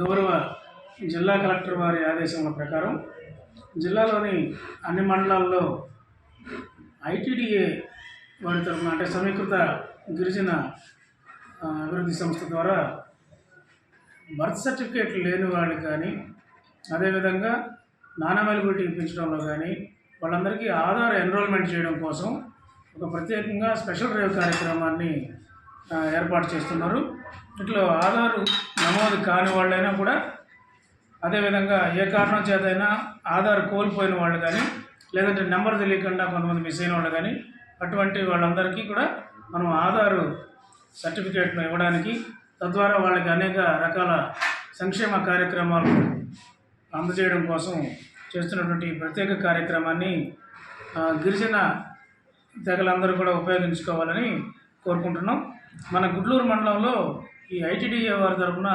గౌరవ జిల్లా కలెక్టర్ వారి ఆదేశముల ప్రకారం జిల్లాలోని అన్ని మండలాల్లో ఐటీడీఏ వారి తరఫున అంటే సమీకృత గిరిజన అభివృద్ధి సంస్థ ద్వారా బర్త్ సర్టిఫికేట్ లేని వాళ్ళు కానీ అదేవిధంగా నాన్ అవైలబిలిటీ ఇప్పించడంలో కానీ వాళ్ళందరికీ ఆధార్ ఎన్రోల్మెంట్ చేయడం కోసం ఒక ప్రత్యేకంగా స్పెషల్ డ్రైవ్ కార్యక్రమాన్ని ఏర్పాటు చేస్తున్నారు. ఇట్లా ఆధారు నమోదు కాని వాళ్ళైనా కూడా అదేవిధంగా ఏ కారణం చేతైనా ఆధార్ కోల్పోయిన వాళ్ళు కానీ లేదంటే నెంబర్ తెలియకుండా కొంతమంది మిస్ అయిన వాళ్ళు కానీ అటువంటి వాళ్ళందరికీ కూడా మనం ఆధారు సర్టిఫికేట్ను ఇవ్వడానికి తద్వారా వాళ్ళకి అనేక రకాల సంక్షేమ కార్యక్రమాలు అందజేయడం కోసం చేస్తున్నటువంటి ప్రత్యేక కార్యక్రమాన్ని గిరిజన తెగలందరూ కూడా ఉపయోగించుకోవాలని కోరుకుంటున్నాం. మన గుడ్లూరు మండలంలో ఈ ఐటీడీఏ వారి తరఫున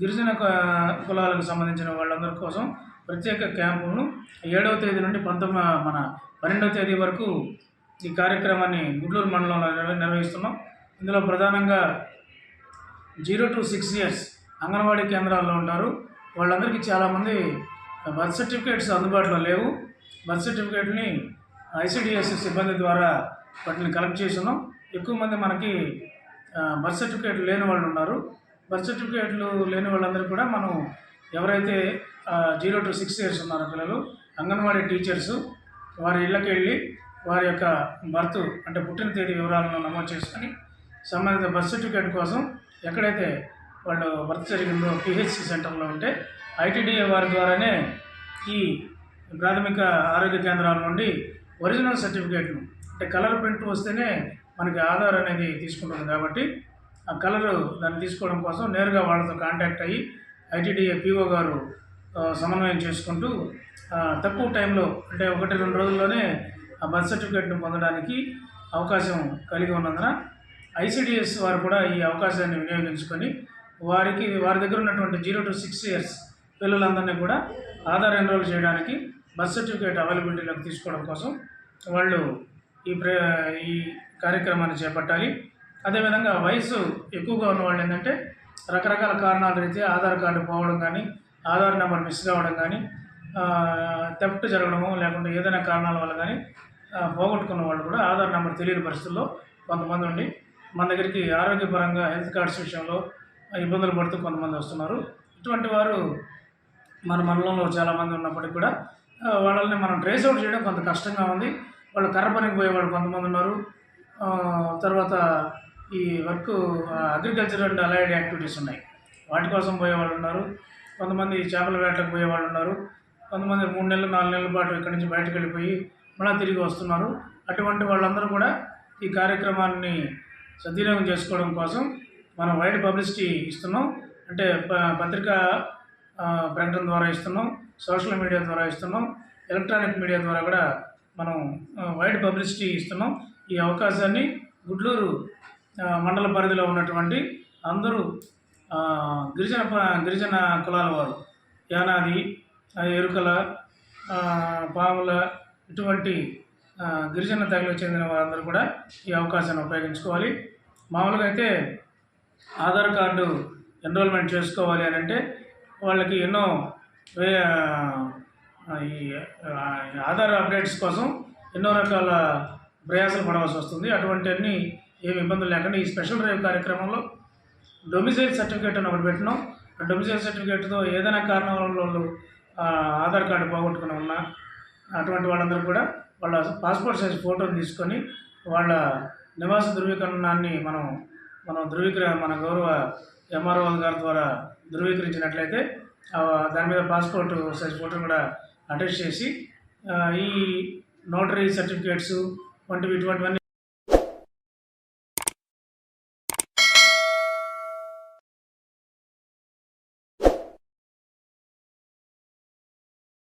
గిరిజన కులాలకు సంబంధించిన వాళ్ళందరి కోసం ప్రత్యేక క్యాంపును ఏడవ తేదీ నుండి పంతొమ్మిది మన పన్నెండవ తేదీ వరకు ఈ కార్యక్రమాన్ని గుడ్లూరు మండలంలో నిర్వహిస్తున్నాం. ఇందులో ప్రధానంగా zero to six years anganwadi కేంద్రాల్లో ఉంటారు. వాళ్ళందరికీ చాలామంది బర్త్ సర్టిఫికేట్స్ అందుబాటులో లేవు. బర్త్ సర్టిఫికేట్ని ఐసిడిఎస్ సిబ్బంది ద్వారా వాటిని కలెక్ట్ చేస్తున్నాం. ఎక్కువ మంది మనకి బర్త్ సర్టిఫికేట్ లేని వాళ్ళు ఉన్నారు. బర్త్ సర్టిఫికేట్లు లేని వాళ్ళందరూ కూడా మనం ఎవరైతే జీరో టు సిక్స్ ఇయర్స్ ఉన్నారో పిల్లలు అంగన్వాడీ టీచర్సు వారి ఇళ్ళకి వెళ్ళి వారి యొక్క బర్త్ అంటే పుట్టిన తేదీ వివరాలను నమోదు చేసుకొని సంబంధిత బర్త్ సర్టిఫికేట్ కోసం ఎక్కడైతే వాళ్ళు బర్త్ జరిగిందో పిహెచ్సి సెంటర్లో ఉంటే ఐటీడీఏ వారి ద్వారానే ఈ ప్రాథమిక ఆరోగ్య కేంద్రాల నుండి ఒరిజినల్ సర్టిఫికేట్ను అంటే కలర్ ప్రింట్ వస్తేనే మనకి ఆధార్ అనేది తీసుకుంటుంది కాబట్టి ఆ కలరు దాన్ని తీసుకోవడం కోసం నేరుగా వాళ్ళతో కాంటాక్ట్ అయ్యి ఐటీడీఏ పీఓ గారు సమన్వయం చేసుకుంటూ తక్కువ టైంలో అంటే ఒకటి రెండు రోజుల్లోనే ఆ బర్త్ సర్టిఫికేట్ను పొందడానికి అవకాశం కలిగి ఉన్నందున ఐసిడిఎస్ వారు కూడా ఈ అవకాశాన్ని వినియోగించుకొని వారికి వారి దగ్గర ఉన్నటువంటి జీరో టు సిక్స్ ఇయర్స్ పిల్లలందరినీ కూడా ఆధార్ ఎన్రోల్ చేయడానికి బర్త్ సర్టిఫికేట్ అవైలబిలిటీలోకి తీసుకోవడం కోసం వాళ్ళు ఈ ప్ర ఈ కార్యక్రమాన్ని చేపట్టాలి. అదేవిధంగా వయసు ఎక్కువగా ఉన్నవాళ్ళు ఏంటంటే రకరకాల కారణాల రీత్యా ఆధార్ కార్డు పోవడం కానీ ఆధార్ నెంబర్ మిస్ కావడం కానీ థెఫ్ట్ జరగడము లేకుంటే ఏదైనా కారణాల వల్ల కానీ పోగొట్టుకున్న వాళ్ళు కూడా ఆధార్ నెంబర్ తెలియని పరిస్థితుల్లో కొంతమంది ఉండి మన దగ్గరికి ఆరోగ్యపరంగా హెల్త్ కార్డ్స్ విషయంలో ఇబ్బందులు పడుతూ కొంతమంది వస్తున్నారు. ఇటువంటి వారు మన మండలంలో చాలామంది ఉన్నప్పటికీ కూడా వాళ్ళని మనం ట్రేస్ అవుట్ చేయడం కొంత కష్టంగా ఉంది. వాళ్ళు కర్ర పనికి పోయేవాళ్ళు కొంతమంది ఉన్నారు. తర్వాత ఈ work agriculture and allied activities ఉన్నాయి. వాటి కోసం పోయేవాళ్ళు ఉన్నారు. కొంతమంది చేపల వేటలకు పోయేవాళ్ళు ఉన్నారు. కొంతమంది మూడు నెలలు నాలుగు నెలల పాటు ఇక్కడి నుంచి బయటకు వెళ్ళిపోయి మళ్ళీ తిరిగి వస్తున్నారు. అటువంటి వాళ్ళందరూ కూడా ఈ కార్యక్రమాన్ని సద్వినియోగం చేసుకోవడం కోసం మనం వైడ్ పబ్లిసిటీ ఇస్తున్నాం. అంటే ప- పత్రికా ప్రకటన ద్వారా ఇస్తున్నాం. సోషల్ మీడియా ద్వారా ఇస్తున్నాం. ఎలక్ట్రానిక్ మీడియా ద్వారా కూడా మనం వైడ్ పబ్లిసిటీ ఇస్తున్నాం. ఈ అవకాశాన్ని గుడ్లూరు మండల పరిధిలో ఉన్నటువంటి అందరూ గిరిజన గిరిజన కులాల వారు యానాది ఎరుకల పాముల ఇటువంటి గిరిజన తెగలకు చెందిన వారందరూ కూడా ఈ అవకాశాన్ని ఉపయోగించుకోవాలి. మామూలుగా అయితే ఆధార్ కార్డు ఎన్రోల్మెంట్ చేసుకోవాలి అని అంటే వాళ్ళకి ఎన్నో వే ఈ ఆధార్ అప్డేట్స్ కోసం ఎన్నో రకాల ప్రయాసాలు పడవలసి వస్తుంది. అటువంటి అన్ని ఏమి ఇబ్బందులు లేకుండా ఈ స్పెషల్ డ్రైవ్ కార్యక్రమంలో డొమిసైల్ సర్టిఫికేట్ అని ఒకటి పెట్టినాం. ఆ డొమిసైల్ సర్టిఫికేట్తో ఏదైనా కారణం వల్ల వాళ్ళు ఆధార్ కార్డు పోగొట్టుకుని ఉన్నా అటువంటి వాళ్ళందరూ కూడా వాళ్ళ పాస్పోర్ట్ సైజ్ ఫోటోని తీసుకొని వాళ్ళ నివాస ధృవీకరణాన్ని మనం మనం ధృవీకర మన గౌరవ ఎంఆర్ఓ గారి ద్వారా ధృవీకరించినట్లయితే దాని మీద పాస్పోర్ట్ సైజ్ ఫోటోని కూడా అటాచ్ చేసి ఈ నోటరీ సర్టిఫికేట్స్ వంటివి ఇటువంటివన్నీ